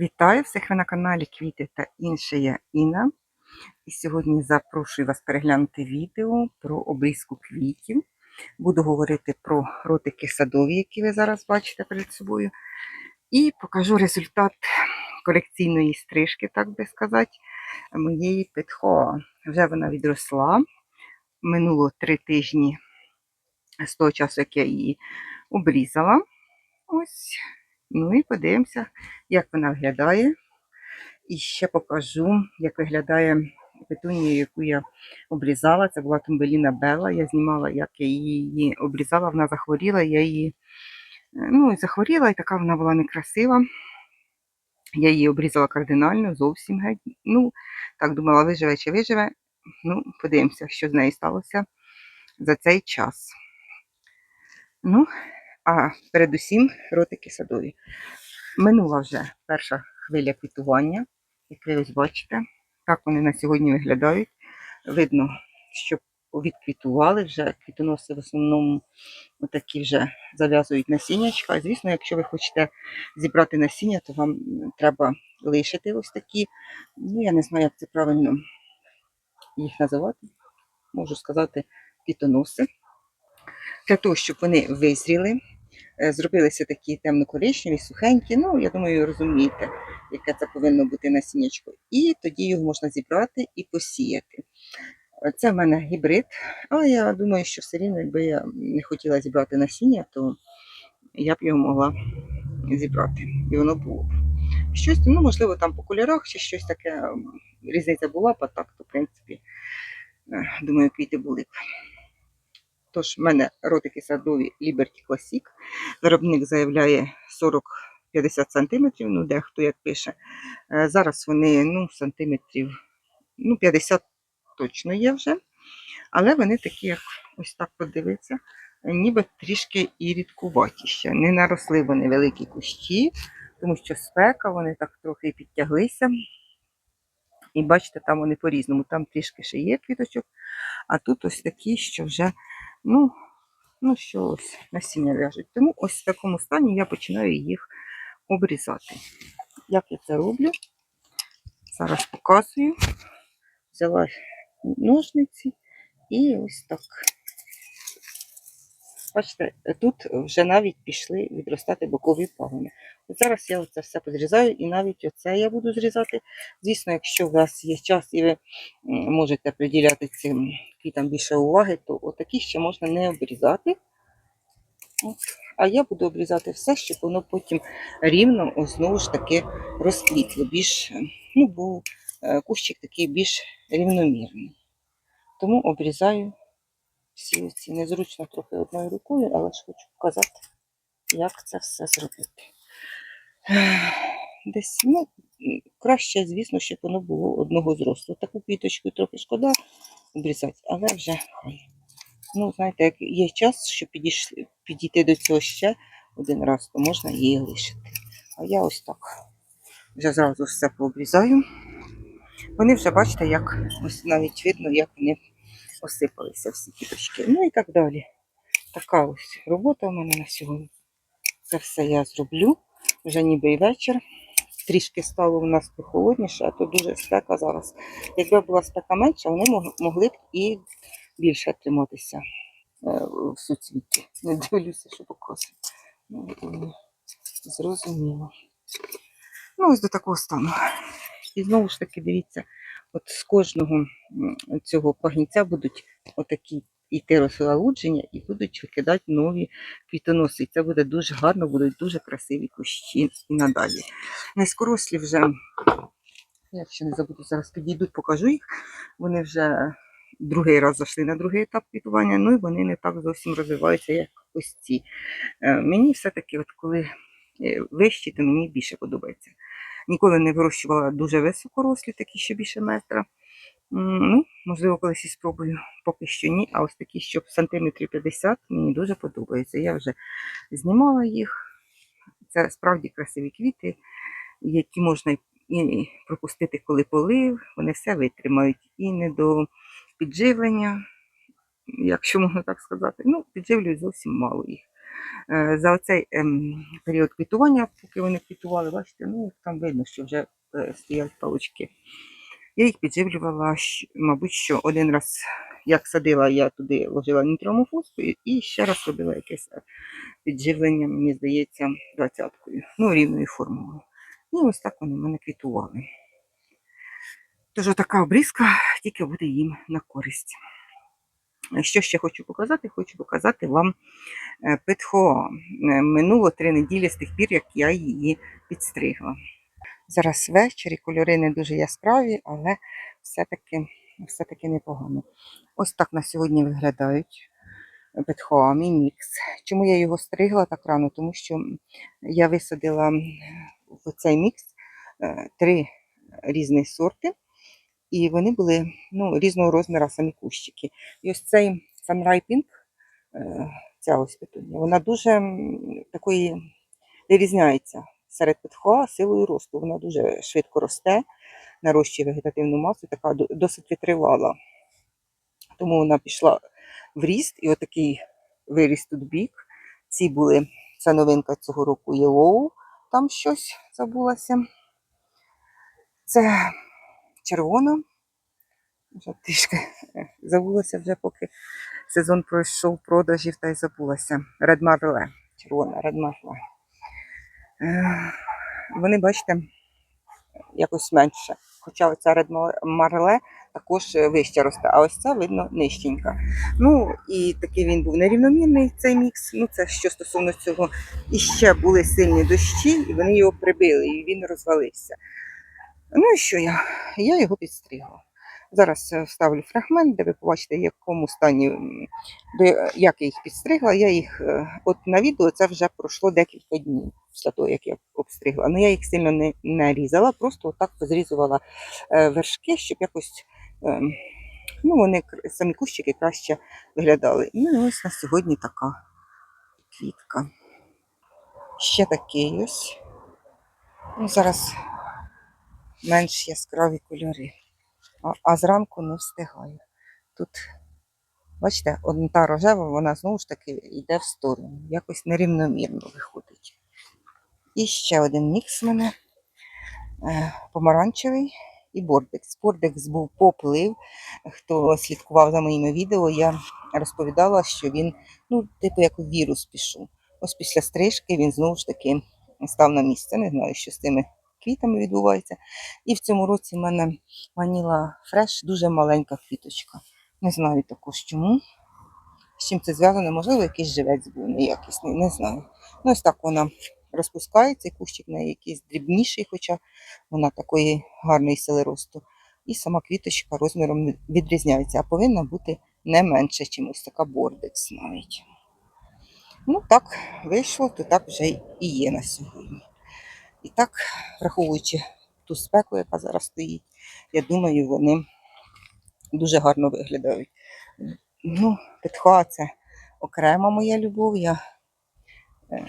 Вітаю всіх ви на каналі Квіти та інше я Інна. І сьогодні запрошую вас переглянути відео про обрізку квітів. Буду говорити про ротики садові, які ви зараз бачите перед собою. І покажу результат колекційної стрижки, так би сказати, моєї петхоа. Вже вона відросла. Минуло три тижні з того часу, як я її обрізала. Ось. Ну і подивимося, як вона виглядає. І ще покажу, як виглядає петунія, яку я обрізала. Це була Тумбеліна Белла. Я знімала, як я її обрізала. Вона захворіла, я її е, ну, захворіла, і така вона була некрасива. Я її обрізала кардинально, зовсім геть. Ну, так думала, виживе чи виживе. Ну, подивимося, що з нею сталося за цей час. Ну, а передусім ротики садові. Минула вже перша хвиля квітування, як ви ось бачите. Так вони на сьогодні виглядають. Видно, що відквітували вже квітоноси в основному такі вже зав'язують насіннячка. Звісно, якщо ви хочете зібрати насіння, то вам треба лишити ось такі. Ну, я не знаю, як це правильно їх називати. Можу сказати, квітоноси. Для того, щоб вони визріли, е, зробилися такі темно-коричневі, сухенькі. Ну, я думаю, розумієте, яке це повинно бути насіннячко. І тоді його можна зібрати і посіяти. Це в мене гібрид, але я думаю, що все рівно, якби я не хотіла зібрати насіння, то я б його могла зібрати. І воно було б. Щось, ну, можливо, там по кольорах чи щось таке різниця була б, а так, то, в принципі, е, думаю, квіти були б. Тож, в мене ротики садові Liberty Classic. Виробник заявляє 40-50 см, ну дехто як пише. Е, Зараз вони ну, сантиметрів ну, 50 точно є вже. Але вони такі, як ось так подивитися, ніби трішки і рідкуваті ще. Не наросли вони великі кущі, тому що спека, вони так трохи підтяглися. І бачите, там вони по-різному. Там трішки ще є квіточок, а тут ось такі, що вже, ну, ну що ось насіння в'яжуть. Тому ось в такому стані я починаю їх обрізати. Як я це роблю? Зараз показую. Взяла ножниці і ось так. Бачите, тут вже навіть пішли відростати бокові пагони. От зараз я це все позрізаю і навіть оце я буду зрізати. Звісно, якщо у вас є час і ви можете приділяти цим квітам більше уваги, то отакі ще можна не обрізати. От. А я буду обрізати все, щоб воно потім рівно знову ж таки розквітло. Більш, ну, був е, кущик такий більш рівномірний. Тому обрізаю всі незручно трохи одною рукою, але ж хочу показати, як це все зробити. Десь, ну, краще, звісно, щоб воно було одного зросту. Таку квіточку трохи шкода обрізати, але вже хай. Ну, знаєте, як є час, щоб підійти до цього ще один раз, то можна її лишити. А я ось так вже зразу все пообрізаю. Вони вже, бачите, як ось навіть видно, як вони осипалися всі квіточки. Ну і так далі. Така ось робота у мене на сьогодні. Це все я зроблю. Вже ніби і вечір. Трішки стало у нас прохолодніше, а то дуже спека зараз. Якби була спека менша, вони могли б і більше триматися е, в суцвіті. Не дивлюся, що показую. Ну, зрозуміло. Ну, ось до такого стану. І знову ж таки, дивіться, от з кожного цього пагінця будуть отакі йти розгалудження і будуть викидати нові квітоноси. І це буде дуже гарно, будуть дуже красиві кущі і надалі. Низькорослі вже, якщо не забуду, зараз підійду, покажу їх. Вони вже другий раз зайшли на другий етап квітування, ну і вони не так зовсім розвиваються, як ось ці. Е, Мені все-таки, от коли е, вищі, то мені більше подобається. Ніколи не вирощувала дуже високорослі, такі що більше метра. Ну, можливо, колись і спробую, поки що ні. А ось такі, що сантиметрів 50, мені дуже подобаються. Я вже знімала їх. Це справді красиві квіти, які можна і пропустити, коли полив. Вони все витримають. І не до підживлення, якщо можна так сказати. Ну, підживлюю зовсім мало їх. Е, За оцей ем, період квітування, поки вони квітували, бачите, ну там видно, що вже е, стоять палочки. Я їх підживлювала, мабуть, що один раз, як садила, я туди ложила нітромофоску і- ще раз робила якесь е, підживлення, мені здається, двадцяткою, ну, рівною формулою. І ось так вони мене квітували. Тож така обрізка тільки буде їм на користь. Що ще хочу показати? Хочу показати вам Петхоа. Е, Минуло три неділі з тих пір, як я її підстригла. Зараз вечір, і кольори не дуже яскраві, але все-таки, все-таки непогано. Ось так на сьогодні виглядають Петхоа, мій мікс. Чому я його стригла так рано? Тому що я висадила в цей мікс е, три різні сорти, і вони були ну, різного розміру самі кущики. І ось цей Sunrise Pink, е, ця ось петунія, вона дуже такої вирізняється серед петхоа силою росту. Вона дуже швидко росте, нарощує вегетативну масу, така досить витривала. Тому вона пішла в ріст, і отакий виріс тут бік. Ці були, це новинка цього року Yellow, там щось забулося. Це червона. Вже трішки е, забулася вже, поки сезон пройшов продажів та й забулася. Red Marle. Червона Red Marle. Е, Вони, бачите, якось менше. Хоча оця Red Marle також е, вище росте, а ось ця, видно, нижченька. Ну, і такий він був нерівномірний, цей мікс. Ну, це що стосовно цього. І ще були сильні дощі, і вони його прибили, і він розвалився. Ну і що я? Я його підстригла. Зараз е, вставлю фрагмент, де ви побачите, в якому стані, я- як я їх підстригла. Я їх, е, от на відео це вже пройшло декілька днів після того, як я обстригла. Ну я їх сильно не, не різала, просто отак позрізувала е, вершки, щоб якось ем, ну, вони самі кущики краще виглядали. Ну і ось на сьогодні така квітка. Ще такий ось. Ну, зараз менш яскраві кольори. А, зранку не встигаю. Тут, бачите, одна та рожева, вона знову ж таки йде в сторону. Якось нерівномірно виходить. І ще один мікс в мене е, помаранчевий і бордекс. Бордекс був поплив. Хто слідкував за моїми відео, я розповідала, що він, ну, типу, як вірус пішов. Ось після стрижки він знову ж таки став на місце. Не знаю, що з цими квітами відбувається. І в цьому році в мене Ваніла Фреш дуже маленька квіточка. Не знаю також чому. З чим це зв'язано, можливо, якийсь живець був неякісний, не знаю. Ну, ось так вона розпускається, і кущик в якийсь дрібніший, хоча вона такої гарної сили росту. І сама квіточка розміром відрізняється, а повинна бути не менше, ніж ось така бордекс навіть. Ну так, вийшло, то так вже і є на сьогодні. І так, враховуючи ту спеку, яка зараз стоїть, я думаю, вони дуже гарно виглядають. Ну, Петха це окрема моя любов. Я, е,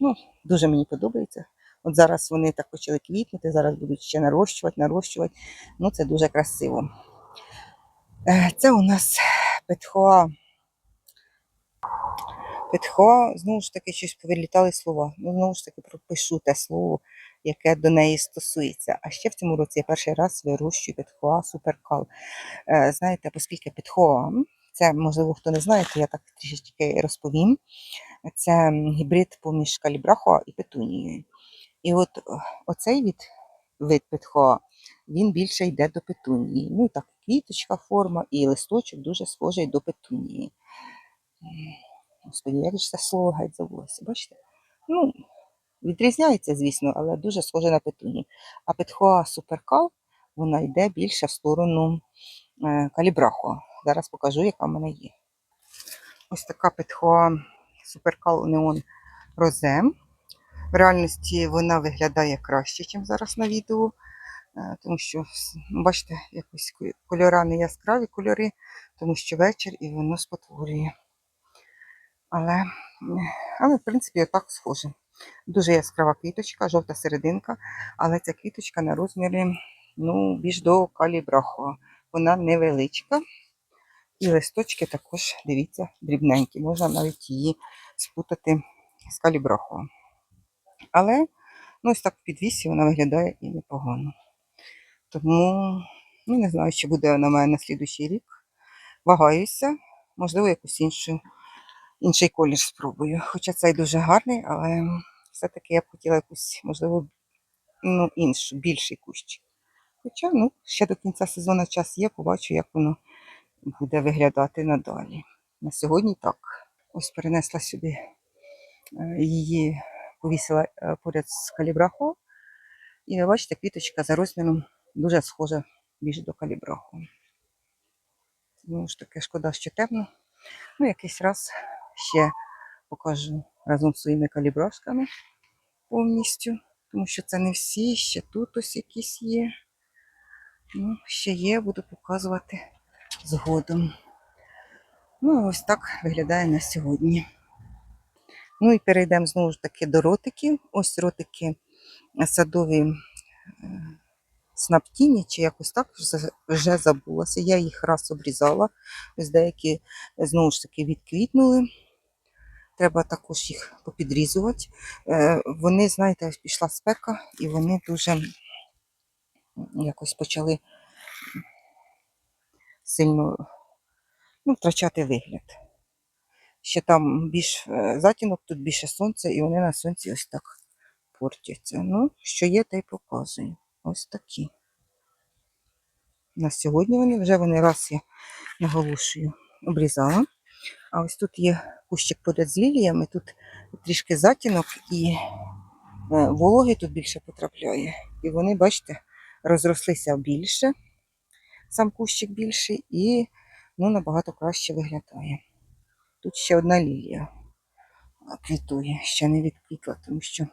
ну, дуже мені подобається. От зараз вони так почали квітнути, зараз будуть ще нарощувати, нарощувати. Ну, це дуже красиво. Е, Це у нас Петхоа. Петхоа, знову ж таки, щось повилітали слова. Ну, знову ж таки, пропишу те слово, яке до неї стосується. А ще в цьому році я перший раз вирощую Петхоа Суперкал. Е, Знаєте, оскільки Петхоа, м, це, можливо, хто не знає, то я так трішечки розповім. Це гібрид поміж калібрахоа і петунією. І от е, оцей від, вид Петхоа, він більше йде до петунії. Ну, так, квіточка форма і листочок дуже схожий до петунії. Господи, як же це слово геть забулося, бачите? Ну, відрізняється, звісно, але дуже схоже на петуні. А Петхоа Суперкал, вона йде більше в сторону е, калібрахоа. Зараз покажу, яка в мене є. Ось така Петхоа Суперкал Неон Розе. В реальності вона виглядає краще, ніж зараз на відео. Е, Тому що, ну, бачите, якось кольора не яскраві кольори, тому що вечір і воно спотворює. Але, але в принципі, отак схоже. Дуже яскрава квіточка, жовта серединка, але ця квіточка на розмірі ну, більш до калібрахова. Вона невеличка. І листочки також, дивіться, дрібненькі. Можна навіть її спутати з калібрахом. Але ну, ось так в підвісі вона виглядає і непогано. Тому ну, не знаю, чи буде вона в мене на слідуючий рік. Вагаюся, можливо, якусь іншу, інший колір спробую. Хоча цей дуже гарний, але все-таки я б хотіла якусь, можливо, ну, іншу, більший кущик. Хоча ну, ще до кінця сезону час є, побачу, як воно буде виглядати надалі. На сьогодні так. Ось перенесла сюди е, її, повісила е, поряд з калібрахом. І ви бачите, квіточка за розміром дуже схожа більш до калібраху. Тому ж таки шкода, що темно. Ну, якийсь раз ще покажу разом з своїми калібрашками повністю. Тому що це не всі, ще тут ось якісь є. Ну, ще є, буду показувати згодом. Ну, ось так виглядає на сьогодні. Ну і перейдемо знову ж таки до ротиків. Ось ротики садові е, снаптіні, чи якось так вже забулася. Я їх раз обрізала. Ось деякі знову ж таки відквітнули. Треба також їх попідрізувати. Е, Вони, знаєте, пішла спека, і вони дуже якось почали сильно ну, втрачати вигляд. Ще там більш е, затінок, тут більше сонця, і вони на сонці ось так портяться. Ну, що є, те й показую. Ось такі. На сьогодні вони вже вони раз я наголошую, обрізала. А ось тут є кущик поряд з ліліями, тут трішки затінок і е, вологи тут більше потрапляє. І вони, бачите, розрослися більше, сам кущик більший, і ну, набагато краще виглядає. Тут ще одна лілія квітує, ще не відквітла, тому що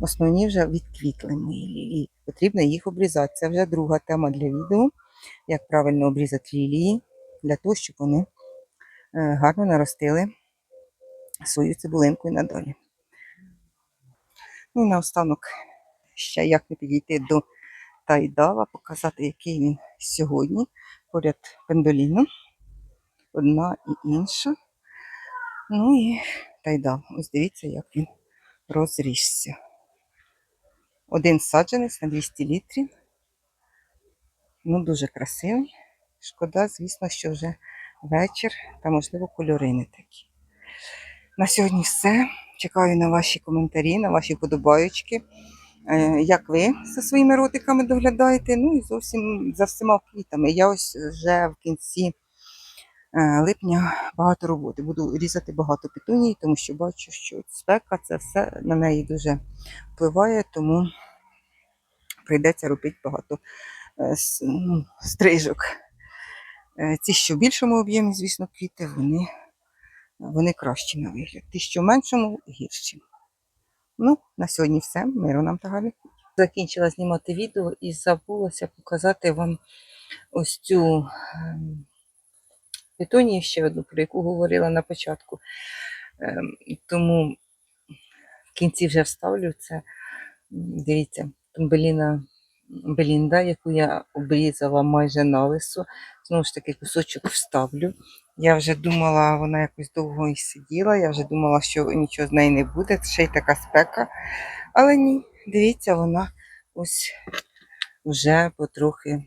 основні вже відквітли лілії. Потрібно їх обрізати. Це вже друга тема для відео, як правильно обрізати лілії, для того, щоб вони гарно наростили свою цибулинку і надалі. Ну і наостанок ще як не підійти до тайдала, показати, який він сьогодні поряд пендоліну. Одна і інша. Ну і тайдал. Ось дивіться, як він розрісся. Один саджанець на 200 літрів. Ну, дуже красивий. Шкода, звісно, що вже вечір та, можливо, кольори не такі. На сьогодні все. Чекаю на ваші коментарі, на ваші вподобаючки. Е, Як ви за своїми ротиками доглядаєте? Ну і зовсім за всіма квітами. Я ось вже в кінці е, липня багато роботи. Буду різати багато петуній, тому що бачу, що спека це все на неї дуже впливає, тому прийдеться робити багато е, ну, стрижок. Е, Ці, що в більшому об'ємі, звісно, квіти, вони, вони кращі на вигляд. Ті, що в меншому, гірші. Ну, на сьогодні все. Миру нам та Галі. Закінчила знімати відео і забулася показати вам ось цю ем, петунію ще одну, про яку говорила на початку. Ем, Тому в кінці вже вставлю це. Дивіться, Беліна Белінда, яку я обрізала майже на лису. Знову ж таки, кусочок вставлю. Я вже думала, вона якось довго і сиділа. Я вже думала, що нічого з неї не буде. Ще й така спека. Але ні, дивіться, вона ось вже потрохи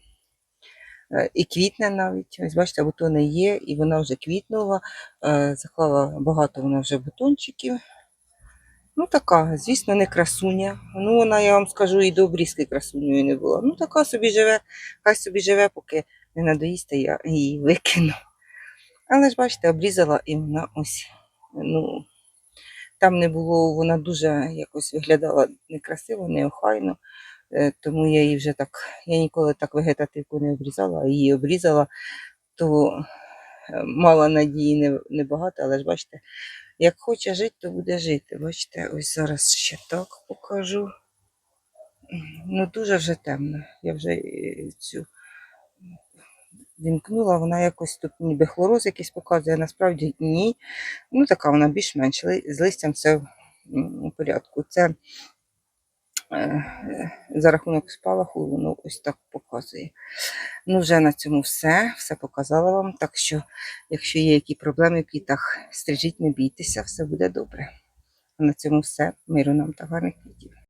е, і квітне навіть. Ось бачите, бутони є, і вона вже квітнула. Е, Заклала багато вона вже бутончиків. Ну, така, звісно, не красуня. Ну, вона, я вам скажу, і до обрізки красунею не була. Ну, така собі живе, хай собі живе, поки не надоїсти, я її викину. Але ж бачите, обрізала і вона ось. Ну, там не було, вона дуже якось виглядала некрасиво, неохайно. Е, Тому я її вже так, я ніколи так вегетативку не обрізала, а її обрізала, то е, мала надії не- небагато, але ж бачите, як хоче жити, то буде жити. Бачите, ось зараз ще так покажу. Ну, дуже вже темно. Я вже е, цю вімкнула, вона якось тут ніби хлороз якийсь показує, насправді ні. Ну, така вона більш-менш з листям все в порядку. Це за рахунок спалаху воно ось так показує. Ну, вже на цьому все. Все показала вам. Так що, якщо є які проблеми в квітах, стрижіть, не бійтеся, все буде добре. А на цьому все. Миру нам та гарних квітів.